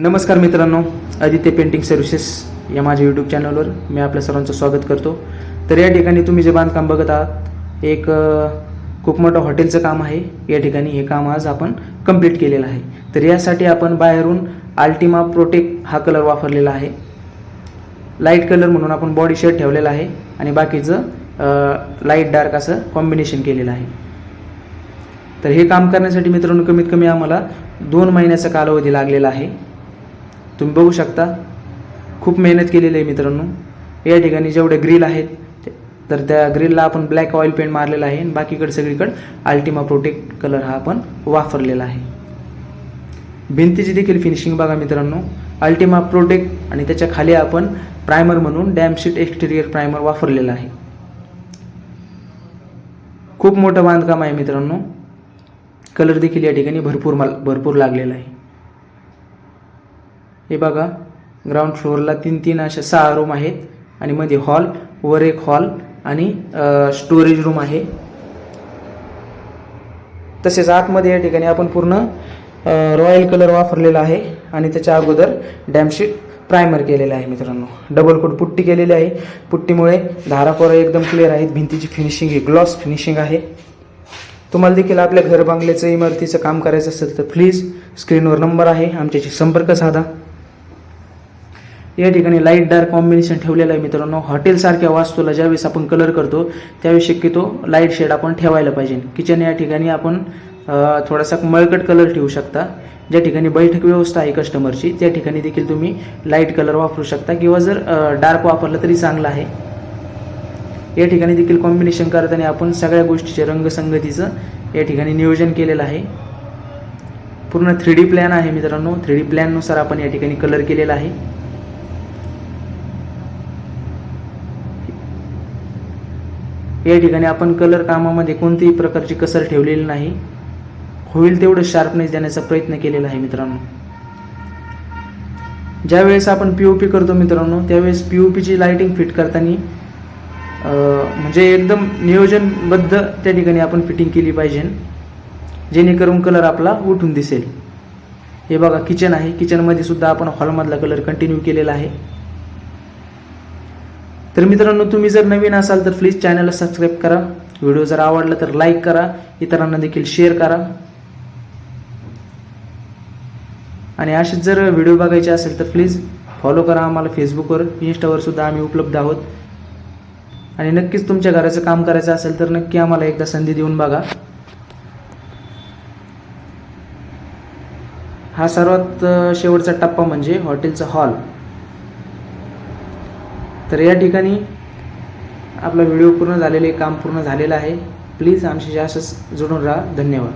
नमस्कार मित्रांनो Aditya painting services या माझ्या यूट्यूब चॅनलवर मी आपल्या सर्वांचं स्वागत करतो. तर या ठिकाणी तुम्ही जे बांधकाम बघत आहात एक खूप मोठं हॉटेलचं काम आहे. या ठिकाणी हे काम आज आपण कंप्लीट केलेलं आहे. तर यासाठी आपण बाहेरून अल्टिमा प्रोटेक हा कलर वापरलेला आहे. लाइट कलर म्हणून आपण बॉडी शेड ठेवलेला आहे आणि बाकीचं लाइट डार्क असं कॉम्बिनेशन केलेलं आहे. तर हे काम करण्यासाठी मित्रांनो कमीत कमी आम्हाला दोन महिन्याचा कालावधी लागलेला आहे. तुम्ही बघू शकता. खूप मेहनत केलेली आहे मित्रांनो. या ठिकाणी जेवढे ग्रिल आहेत तर त्या ग्रिलला आपण ब्लॅक ऑइल पेंट मारलेला आहे आणि बाकीकडे सगळीकडे अल्टिमा प्रोटेक्ट कलर हा आपण वापरलेला आहे. भिंतीची देखील फिनिशिंग बघा मित्रांनो. अल्टिमा प्रोटेक्ट आणि त्याच्याखाली आपण प्रायमर म्हणून डॅमशीट एक्सटेरियर प्रायमर वापरलेला आहे. खूप मोठं बांधकाम आहे मित्रांनो. कलर देखील या ठिकाणी भरपूर माल भरपूर लागलेला आहे. हे बघा ग्राउंड फ्लोअरला तीन तीन अशा सहा रूम आहेत आणि मध्ये हॉल वर एक हॉल आणि स्टोरेज रूम आहे. तसेच आतमध्ये या ठिकाणी आपण पूर्ण रॉयल कलर वापरलेला आहे आणि त्याच्या अगोदर डॅमशीट प्रायमर केलेलं आहे मित्रांनो. डबल कोट पुट्टी केलेली आहे. पुट्टीमुळे धाराकोरा एकदम क्लिअर आहेत. भिंतीची फिनिशिंग ही ग्लॉस फिनिशिंग आहे. तुम्हाला देखील आपल्या घर बांगल्याचं इमारतीचं काम करायचं असेल तर प्लीज स्क्रीनवर नंबर आहे. आमच्याशी संपर्क साधा. या ठिकाणी लाइट डार्क कॉम्बिनेशन ठेवलेलं आहे मित्रांनो. हॉटेलसारख्या वास्तूला ज्यावेळेस आपण कलर करतो त्यावेळेस शक्यतो लाइट शेड आपण ठेवायला पाहिजे. किचन या ठिकाणी आपण थोडासा मळकट कलर ठेवू शकता. ज्या ठिकाणी बैठक व्यवस्था आहे कस्टमरची त्या ठिकाणी देखील तुम्ही लाइट कलर वापरू शकता. किंवा जर डार्क वापरलं तरी चांगलं आहे. या ठिकाणी देखील कॉम्बिनेशन करताना आपण सगळ्या गोष्टीचे रंगसंगतीचं या ठिकाणी नियोजन केलेलं आहे. पूर्ण थ्री डी प्लॅन आहे मित्रांनो. थ्री डी प्लॅननुसार आपण या ठिकाणी कलर केलेला आहे. या ठिकाणी आपण कलर कामामध्ये कोणतीही प्रकारची कसर ठेवलेली नाही. होईल तेवढं शार्पनेस देण्याचा प्रयत्न केलेला आहे मित्रांनो. ज्यावेळेस आपण पी ओ पी करतो मित्रांनो त्यावेळेस पी ओ पीची लायटिंग फिट करताना म्हणजे एकदम नियोजनबद्ध त्या ठिकाणी आपण फिटिंग केली पाहिजे. जेणेकरून कलर आपला उठून दिसेल. हे बघा किचन आहे. किचनमध्ये सुद्धा आपण हॉलमधला कलर कंटिन्यू केलेला आहे. तर मित्रांनो तुम्ही जर नवीन असाल तर प्लीज चॅनलला सबस्क्राईब करा. व्हिडिओ जर आवडला तर लाईक करा. इतरांना देखील शेअर करा. आणि असेच जर व्हिडिओ बघायचे असेल तर प्लीज फॉलो करा आम्हाला फेसबुकवर इन्स्टावर सुद्धा आम्ही उपलब्ध आहोत. आणि नक्कीच तुमच्या घराचं काम करायचं असेल तर नक्की आम्हाला एकदा संधी देऊन बघा. हा सर्वात शेवटचा टप्पा म्हणजे हॉटेलचा हॉल तर या ठिकाणी आपला व्हिडिओ पूर्ण झालेले काम पूर्ण झालेलं आहे. प्लीज आमच्याशी असंच जोडून राहा. धन्यवाद.